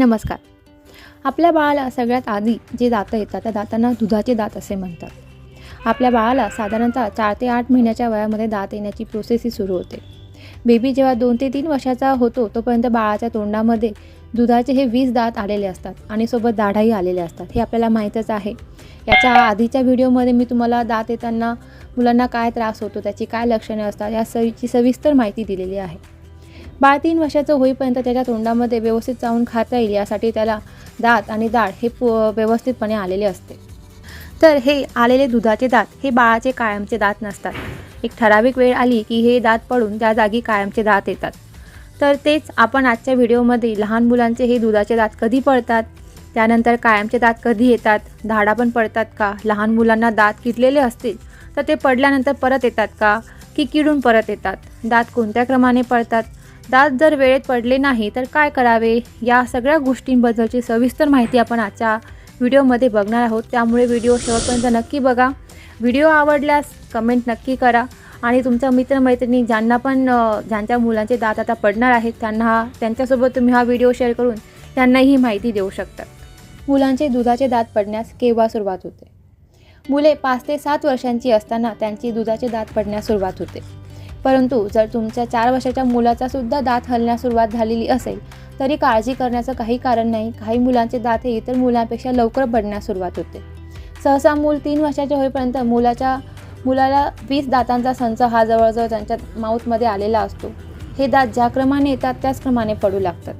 नमस्कार. आपल्या बाळाला सगळ्यात आधी जे दातं येतात त्या दातांना दुधाचे दात असे म्हणतात. आपल्या बाळाला साधारणतः चार ते आठ महिन्याच्या वयामध्ये दात येण्याची प्रोसेस ही सुरू होते. बेबी जेव्हा दोन ते तीन वर्षाचा होतो तोपर्यंत बाळाच्या तोंडामध्ये दुधाचे हे वीस दात आलेले असतात आणि सोबत दाढाही आलेले असतात. हे आपल्याला माहीतच आहे. याच्या आधीच्या व्हिडिओमध्ये मी तुम्हाला दात येताना मुलांना काय त्रास होतो त्याची काय लक्षणे असतात या सवीची सविस्तर माहिती दिलेली आहे. बाळ तीन वर्षाचं होईपर्यंत त्याच्या तोंडामध्ये व्यवस्थित चावून खाता येईल यासाठी त्याला दात आणि दाढ हे पु व्यवस्थितपणे आलेले असते. तर हे आलेले दुधाचे दात हे बाळाचे कायमचे दात नसतात. एक ठराविक वेळ आली की हे दात पडून त्या जागी कायमचे दात येतात. तर तेच आपण आजच्या व्हिडिओमध्ये लहान मुलांचे हे दुधाचे दात कधी पडतात त्यानंतर कायमचे दात कधी येतात धाडा पण पडतात का लहान मुलांना दात किडलेले असतील तर ते पडल्यानंतर परत येतात का की किडून परत येतात दात कोणत्या क्रमाने पडतात दात जर वेळेत पडले नाही तर काय करावे? या सगळ्या गोष्टींबद्दलची सविस्तर माहिती आपण आजच्या व्हिडिओमध्ये बघणार आहोत. त्यामुळे व्हिडिओ शेवटपर्यंत नक्की बघा. व्हिडिओ आवडल्यास कमेंट नक्की करा. आणि तुमच्या मित्रमैत्रिणी ज्यांना पण ज्यांच्या मुलांचे दात आता पडणार आहेत त्यांना हा त्यांच्यासोबत तुम्ही हा व्हिडिओ शेअर करून त्यांनाही ही माहिती देऊ शकता. मुलांचे दुधाचे दात पडण्यास केव्हा सुरुवात होते? मुले पाच ते सात वर्षांची असताना त्यांची दुधाचे दात पडण्यास सुरुवात होते. परंतु जर तुमच्या चार वर्षाच्या मुलाचा सुद्धा दात हलण्यास सुरुवात झालेली असेल तरी काळजी करण्याचं काही कारण नाही. काही मुलांचे दात हे इतर मुलांपेक्षा लवकर पडण्यास सुरुवात होते. सहसा मूल तीन वर्षाचे होईपर्यंत मुलाच्या मुलाला वीस दातांचा संच हा जवळजवळ त्यांच्या माऊथमध्ये आलेला असतो. हे दात ज्या क्रमाने येतात त्याच क्रमाने पडू लागतात.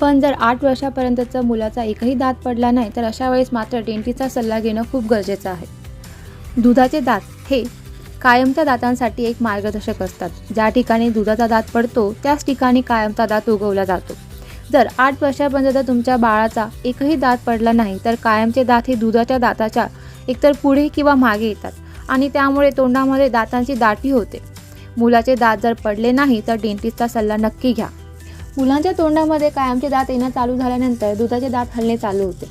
पण जर आठ वर्षापर्यंतचा मुलाचा एकही दात पडला नाही तर अशा वेळेस मात्र डेंटीचा सल्ला घेणं खूप गरजेचं आहे. दुधाचे दात हे कायमच्या दातांसाठी एक मार्गदर्शक असतात. ज्या ठिकाणी दुधाचा दात पडतो त्याच ठिकाणी कायमचा दात उगवला जातो. जर आठ वर्षापर्यंत जर तुमच्या बाळाचा एकही दात पडला नाही तर कायमचे दात हे दुधाच्या दाताच्या एकतर पुढे किंवा मागे येतात आणि त्यामुळे तोंडामध्ये दातांची दाटी होते. मुलाचे दात जर पडले नाही तर डेंटिस्टचा सल्ला नक्की घ्या. मुलांच्या तोंडामध्ये कायमचे दात येणं चालू झाल्यानंतर दुधाचे दात हलणे चालू होते.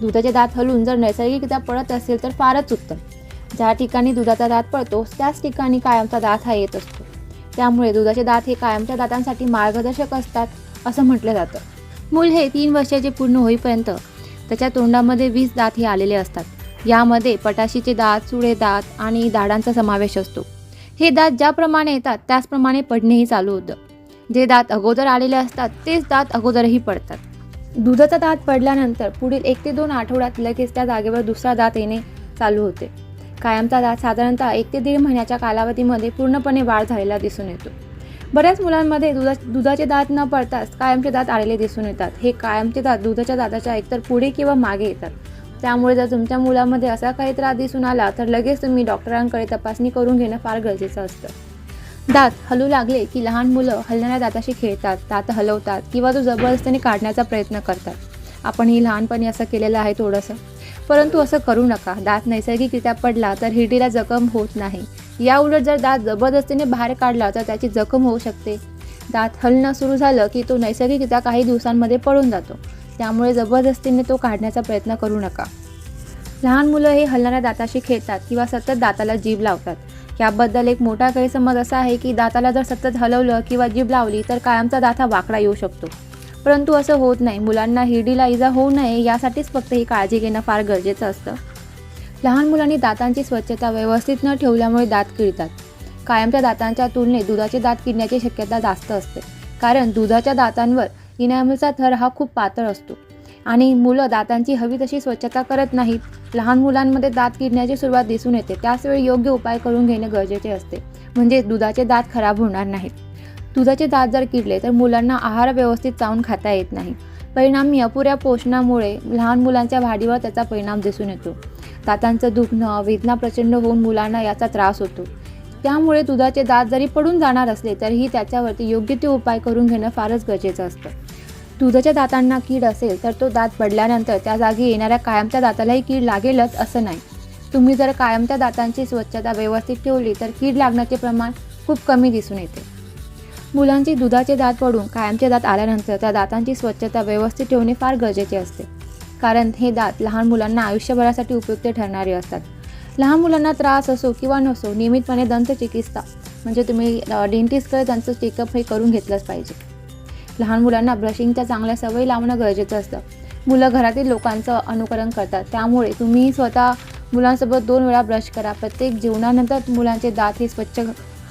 दुधाचे दात हलून जर नैसर्गिकरित्या पडत असेल तर फारच उत्तम. ज्या ठिकाणी दुधाचा दात पडतो त्याच ठिकाणी कायमचा दात हा येत असतो. त्यामुळे दुधाचे दात हे कायमच्या दातांसाठी मार्गदर्शक असतात असं म्हटलं जातं. मूल हे तीन वर्षाचे पूर्ण होईपर्यंत त्याच्या तोंडामध्ये वीस दात हे आलेले असतात. यामध्ये पटाशीचे दात सुळे दात आणि दाडांचा समावेश असतो. हे दात ज्याप्रमाणे येतात त्याचप्रमाणे पडणेही चालू होतं. जे दात अगोदर आलेले असतात तेच दात अगोदरही पडतात. दुधाचा दात पडल्यानंतर पुढील एक ते दोन आठवड्यात लगेच त्या जागेवर दुसरा दात येणे चालू होते. कायमचा दात साधारणतः एक ते दीड महिन्याच्या कालावधीमध्ये पूर्णपणे वाढ झालेला दिसून येतो. बऱ्याच मुलांमध्ये दुधा दुधाचे दात न पडताच कायमचे दात आलेले दिसून येतात. हे कायमचे दात दुधाच्या दाताच्या एकतर पुढे किंवा मागे येतात. त्यामुळे जर तुमच्या मुलामध्ये असा काही त्रास दिसून आला तर लगेच तुम्ही डॉक्टरांकडे तपासणी करून घेणं फार गरजेचं असतं. दात हलू लागले की लहान मुलं हलणाऱ्या दाताशी खेळतात दात हलवतात किंवा तो जबरदस्तीने काढण्याचा प्रयत्न करतात. आपण ही लहानपणी असं केलेलं आहे थोडंसं. परंतु असं करू नका. दात नैसर्गिकरित्या पडला तर हिरडीला जखम होत नाही. या उलट जर दात जबरदस्तीने बाहेर काढला तर त्याची जखम होऊ शकते. दात हलणं सुरू झालं की तो नैसर्गिकरित्या काही दिवसांमध्ये पडून जातो. त्यामुळे जबरदस्तीने तो काढण्याचा प्रयत्न करू नका. लहान मुलं हे हलणाऱ्या दाताशी खेळतात किंवा सतत दाताला जीभ लावतात. याबद्दल एक मोठा गैरसमज असा आहे की दाताला जर सतत हलवलं किंवा जीभ लावली तर कायमचा दात हा वाकडा येऊ शकतो. परंतु असं होत नाही. मुलांना हिरडीला इजा होऊ नये यासाठीच फक्त ही काळजी घेणं फार गरजेचं असतं. लहान मुलांनी दातांची स्वच्छता व्यवस्थित न ठेवल्यामुळे दात किळतात कायमच्या दातांच्या तुलनेत दुधाचे दात किडण्याची शक्यता जास्त असते. कारण दुधाच्या दातांवर इनॅमलचा थर हा खूप पातळ असतो. आणि मुलं दातांची हवी तशी स्वच्छता करत नाहीत. लहान मुलांमध्ये दात किडण्याची सुरुवात दिसून येते. त्याचवेळी योग्य उपाय करून घेणे गरजेचे असते. म्हणजे दुधाचे दात खराब होणार नाहीत. दुधाचे दात जर किडले तर मुलांना आहार व्यवस्थित चावून खाता येत नाही. परिणामी अपुऱ्या पोषणामुळे लहान मुलांच्या वाढीवर त्याचा परिणाम दिसून येतो. दातांचं दुखणं वेदना प्रचंड होऊन मुलांना याचा त्रास होतो. त्यामुळे दुधाचे दात जरी पडून जाणार असले तरीही त्याच्यावरती योग्य ते उपाय करून घेणं फारच गरजेचं असतं. दुधाच्या दातांना कीड असेल तर तो दात पडल्यानंतर त्या जागी येणाऱ्या कायमच्या दातालाही कीड लागेलच असं नाही. तुम्ही जर कायमच्या दातांची स्वच्छता व्यवस्थित ठेवली तर कीड लागण्याचे प्रमाण खूप कमी दिसून येते. मुलांची दुधाचे दात पडून कायमचे दात आल्यानंतर त्या दातांची स्वच्छता व्यवस्थित ठेवणे फार गरजेचे असते. कारण हे दात लहान मुलांना आयुष्यभरासाठी उपयुक्त ठरणारे असतात. लहान मुलांना त्रास असो किंवा नसो नियमितपणे दंतचिकित्सा म्हणजे तुम्ही डेंटिस्टकडे त्यांचं चेकअप हे करून घेतलंच पाहिजे. लहान मुलांना ब्रशिंगच्या चांगल्या सवयी लावणं गरजेचं असतं. मुलं घरातील लोकांचं अनुकरण करतात. त्यामुळे तुम्ही स्वतः मुलांसोबत दोन वेळा ब्रश करा. प्रत्येक जेवणानंतर मुलांचे दात हे स्वच्छ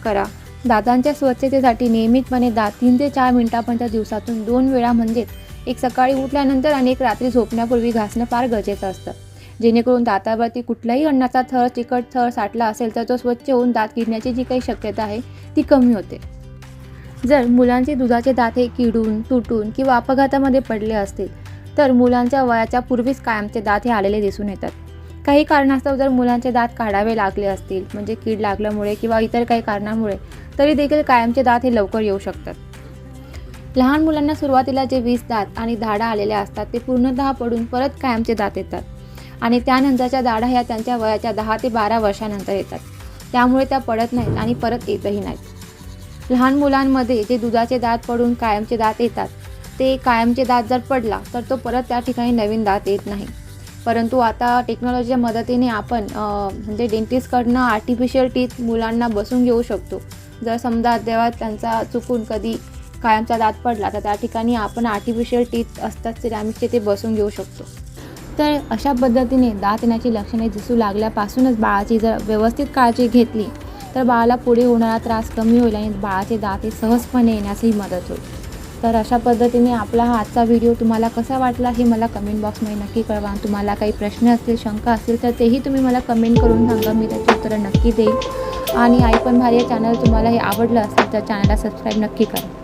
करा. दातांच्या स्वच्छतेसाठी नियमितपणे दात तीन ते चार मिनिटापर्यंत दिवसातून दोन वेळा म्हणजेच एक सकाळी उठल्यानंतर आणि एक रात्री झोपण्यापूर्वी घासणं फार गरजेचं असतं. जेणेकरून दातावरती कुठलाही अन्नाचा थर चिकट थर साठला असेल तर तो स्वच्छ होऊन दात किडण्याची जी काही शक्यता आहे ती कमी होते. जर मुलांचे दुधाचे दात हे किडून तुटून किंवा अपघातामध्ये पडले असतील तर मुलांच्या वयाच्या पूर्वीच कायमचे दात हे आलेले दिसून येतात. काही कारणास्तव जर मुलांचे दात काढावे लागले असतील म्हणजे कीड लागल्यामुळे किंवा इतर काही कारणामुळे तरी देखील कायमचे दात हे लवकर येऊ शकतात. लहान मुलांना सुरुवातीला जे वीस दात आणि धाडा आलेल्या असतात ते पूर्णतः पडून परत कायमचे दात येतात. आणि त्यानंतरच्या दाढा ह्या त्यांच्या वयाच्या दहा ते बारा वर्षानंतर येतात. त्यामुळे त्या पडत नाहीत आणि परत येतही नाहीत. लहान मुलांमध्ये जे दुधाचे दात पडून कायमचे दात येतात ते कायमचे दात जर पडला तर तो परत त्या ठिकाणी नवीन दात येत नाही. परंतु आता टेक्नॉलॉजीच्या मदतीने आपण म्हणजे डेंटिस्टकडनं आर्टिफिशियल टीथ मुलांना बसून घेऊ शकतो. जर समजा तेव्हा त्यांचा चुकून कधी कायमचा दात पडला तर त्या ठिकाणी आपण आर्टिफिशियल टीथ असतात सिरॅमिकचे ते बसून घेऊ शकतो. तर अशा पद्धतीने दात येण्याची लक्षणे दिसू लागल्यापासूनच बाळाची जर व्यवस्थित काळजी घेतली तर बाळाला पुढे होणारा त्रास कमी होईल आणि बाळाचे दात हे सहजपणे येण्यासही मदत होईल. तर अशा पद्धतीने आपला हा आजचा व्हिडिओ तुम्हाला कसा वाटला हे मला कमेंट बॉक्समध्ये नक्की कळवा. तुम्हाला काही प्रश्न असतील शंका असतील तर तेही तुम्ही मला कमेंट करून सांगा. मी त्याची उत्तरं नक्की देईन. आणि आई पण भारी चॅनल तुम्हाला हे आवडलं असेल तर चॅनलला सबस्क्राईब नक्की करा.